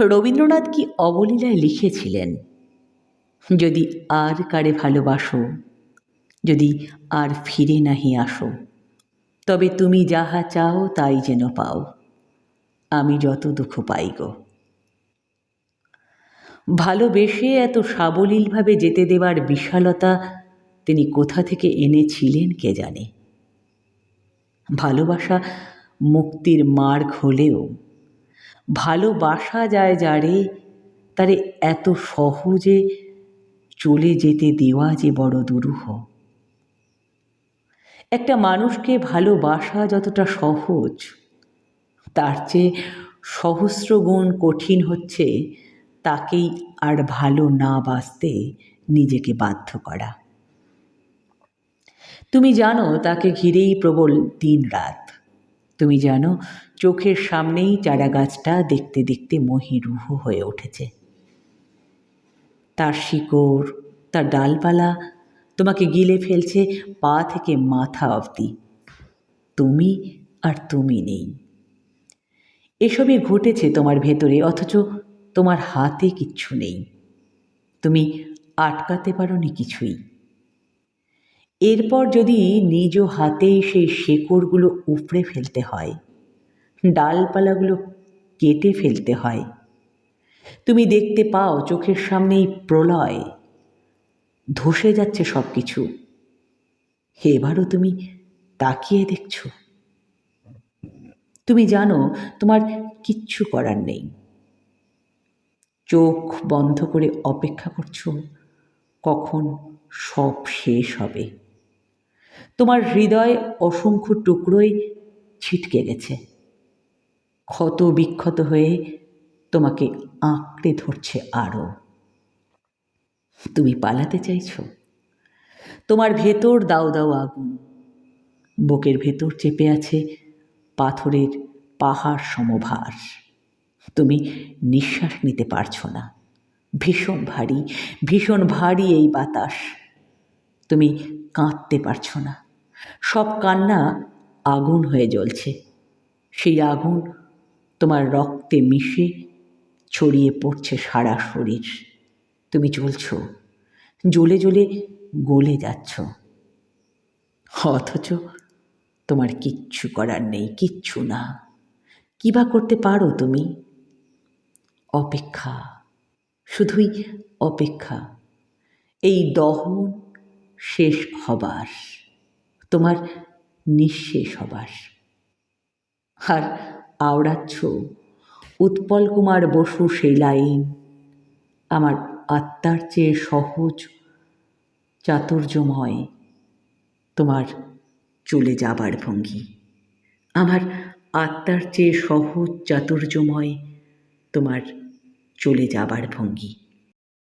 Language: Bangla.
রবীন্দ্রনাথ কি অবলীলায় লিখেছিলেন? যদি আর কারে ভালোবাসো, যদি আর ফিরে নাহি আসো, তবে তুমি যাহা চাও তাই যেন পাও। আমি যত দুঃখ পাই গো। ভালোবেসে এত সাবলীলভাবে যেতে দেওয়ার বিশালতা তিনি কোথা থেকে এনেছিলেন কে জানে? ভালোবাসা মুক্তির মার্গ হলেও ভালোবাসা যায় যারে, তারে এত সহজে চলে যেতে দেওয়া যে বড় দুরূহ। একটা মানুষকে ভালোবাসা যতটা সহজ, তার চেয়ে সহস্র গুণ কঠিন হচ্ছে তাকেই আর ভালো না বাঁচতে নিজেকে বাধ্য করা। তুমি জানো তাকে ঘিরেই প্রবল দিন রাত তুমি জানো চোখের সামনেই চারা গাছটা দেখতে দেখতে মহিরুহ হয়ে উঠেছে। তার শিকড়, তার ডালপালা তোমাকে গিলে ফেলছে পা থেকে মাথা অবধি। তুমি আর তুমি নেই। এসবই ঘটেছে তোমার ভেতরে, অথচ তোমার হাতে কিচ্ছু নেই। তুমি আটকাতে পারোনি কিছুই। এরপর যদি নিজ হাতেই সেই শেকড়গুলো উপড়ে ফেলতে হয়, ডালপালাগুলো কেটে ফেলতে হয়, তুমি দেখতে পাও চোখের সামনেই প্রলয়, ধসে যাচ্ছে সব কিছু এবারও তুমি তাকিয়ে দেখছ? তুমি জানো, তোমার কিচ্ছু করার নেই। চোখ বন্ধ করে অপেক্ষা করছ, কখন সব শেষ হবে। তোমার হৃদয় অসংখ্য টুকরোই ছিটকে গেছে। ক্ষত বিক্ষত হয়ে তোমাকে আঁকড়ে ধরছে আরও। তুমি পালাতে চাইছো? তোমার ভেতর দাও দাও আগুন। বুকের ভেতর চেপে আছে পাথরের পাহাড় সমভার। তুমি নিঃশ্বাস নিতে পারছ না। ভীষণ ভারী ভীষণ ভারী এই বাতাস। তুমি কাঁদতে পারছ না। সব কান্না আগুন হয়ে জ্বলছে। সেই আগুন তোমার রক্তে মিশে ছড়িয়ে পড়ছে সারা শরীর। তুমি জ্বলছো, জ্বলে জ্বলে গলে যাচ্ছ। অথচ তোমার কিচ্ছু করার নেই, কিচ্ছু না। কী বা করতে পারো তুমি? অপেক্ষা, শুধুই অপেক্ষা। এই দহন শেষ হবার। তোমার নিঃশেষ হবার। আর আওড়াচ্ছ উৎপল কুমার বসু সেই লাইন, আমার আত্মার চেয়ে সহজ চাতুর্যময় তোমার চলে যাবার ভঙ্গি। আমার আত্মার চেয়ে সহজ চাতুর্যময় তোমার চলে যাবার ভঙ্গি।